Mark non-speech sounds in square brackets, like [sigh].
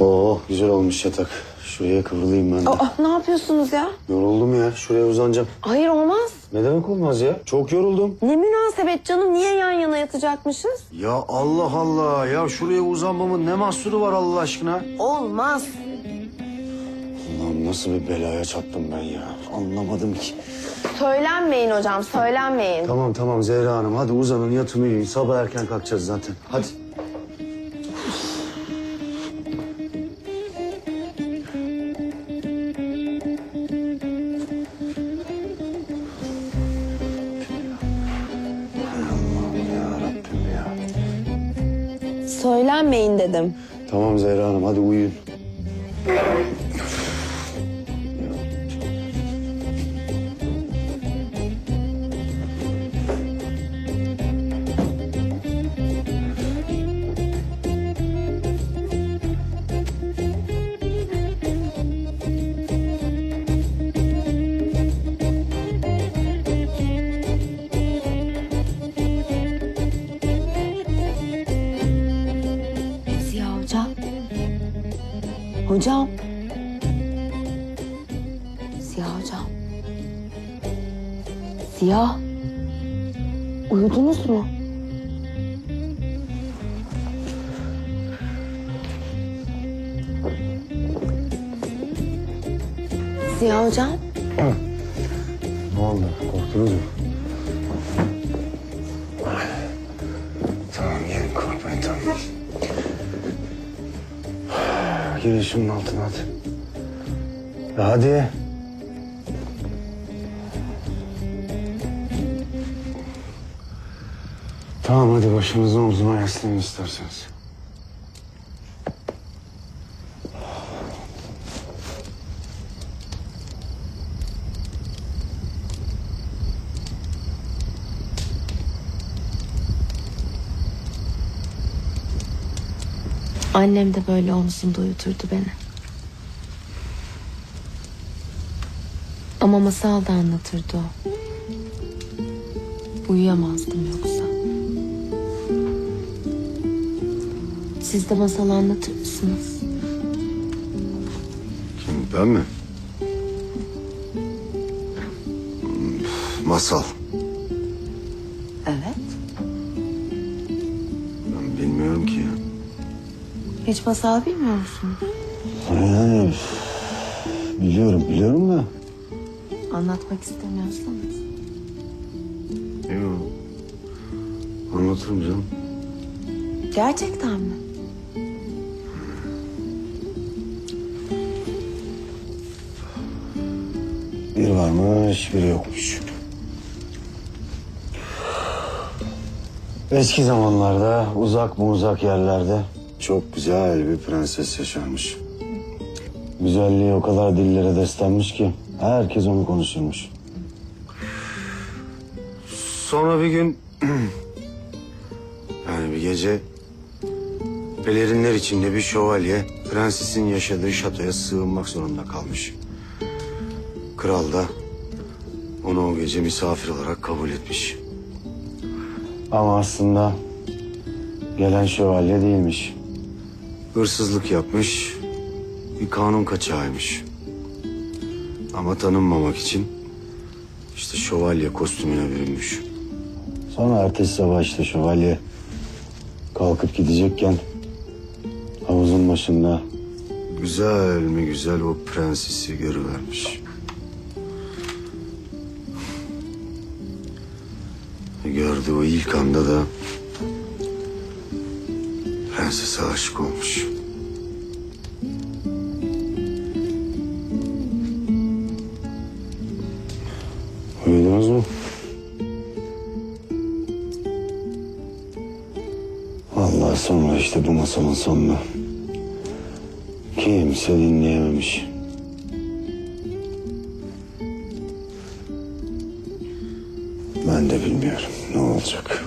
Oo güzel olmuş yatak. Şuraya kıvrılayım ben de. Aa, ne yapıyorsunuz ya? Yoruldum ya. Şuraya uzanacağım. Hayır olmaz. Ne demek olmaz ya? Çok yoruldum. Ne münasebet canım niye yan yana yatacakmışız? Ya Allah Allah. Ya şuraya uzanmamın ne mahsuru var Allah aşkına? Olmaz. Allah'ım nasıl bir belaya çattım ben ya. Anlamadım ki. Söylenmeyin hocam söylenmeyin. Tamam tamam Zehra Hanım. Hadi uzanın yatın uyuyun. Sabah erken kalkacağız zaten. Hadi. Söylenmeyin dedim. Tamam Zehra Hanım hadi uyuyun. Hocam. Ziya hocam. Ziya. Uyudunuz mu? Ziya hocam. Ne oldu? Korktunuz mu? Girin şunun altına hadi. Hadi. Tamam hadi başınızı omzuma yaslayın isterseniz. Annem de böyle omzunda uyuturdu beni. Ama masal da anlatırdı o. Uyuyamazdım yoksa. Siz de masal anlatır mısınız? Kim ben mi? Masal. Evet. Ben bilmiyorum ki ya. Hiç masal bilmiyor musunuz? Yani biliyorum biliyorum da. Anlatmak istemiyorsanız. Yok. Anlatırım canım. Gerçekten mi? Bir varmış, biri yokmuş. Eski zamanlarda uzak mı uzak yerlerde çok güzel bir prenses yaşarmış. Güzelliği o kadar dillere desteklenmiş ki herkes onu konuşurmuş. Sonra bir gün [clears throat] yani bir gece pelerinler içinde bir şövalye prensesin yaşadığı şatoya sığınmak zorunda kalmış. Kral da onu o gece misafir olarak kabul etmiş. Ama aslında gelen şövalye değilmiş. Hırsızlık yapmış, bir kanun kaçağıymış. Ama tanınmamak için işte şövalye kostümüne bürünmüş. Sonra ertesi sabah işte şövalye kalkıp gidecekken havuzun başında güzel mi güzel o prensesi görüvermiş. Gördüğü o ilk anda da prensese aşık olmuş. Uyudunuz mu? Vallahi sonra işte bu masalın sonunu kimse dinleyememiş. Ben de bilmiyorum ne olacak.